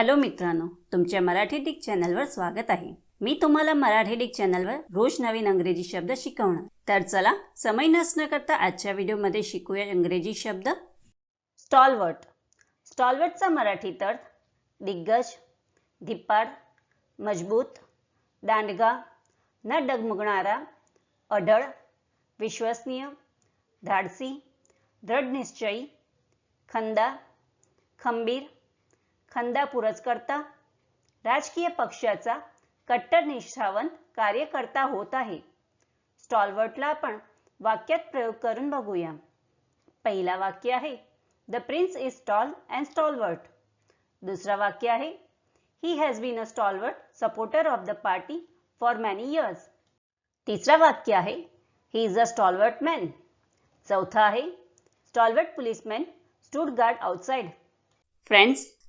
Hello मित्रांनो तुमच्या Marathi Dick चॅनलवर स्वागत आहे. मी तुम्हाला मराठी डिक चॅनलवर रोज नवीन अंग्रेजी शब्द शिकवणार. तर चला समय नसणं करता आजच्या व्हिडिओमध्ये शिकूया इंग्रजी शब्द. स्टॉलवर्ट. स्टॉलवर्टचा मराठी तर दिग्गज धिप्पाड मजबूत दांडगा न डगमगणारा अढळ विश्वसनीय धाडसी दृढनिश्चयी खंदा खंबीर खंदा पुरस्कर्ता राजकीय पक्षाचा कट्टर निष्ठावंत कार्यकर्ता होत आहे. स्टॉलवर्टला आपण वाक्यात प्रयोग करून बघूया. पहिला वाक्य आहे the prince is stall and stalwart दुसरा वाक्य आहे he has been a stalwart supporter of the party for many years तिसरा वाक्य आहे he is a stalwart man चौथा आहे stalwart policeman stood guard outside friends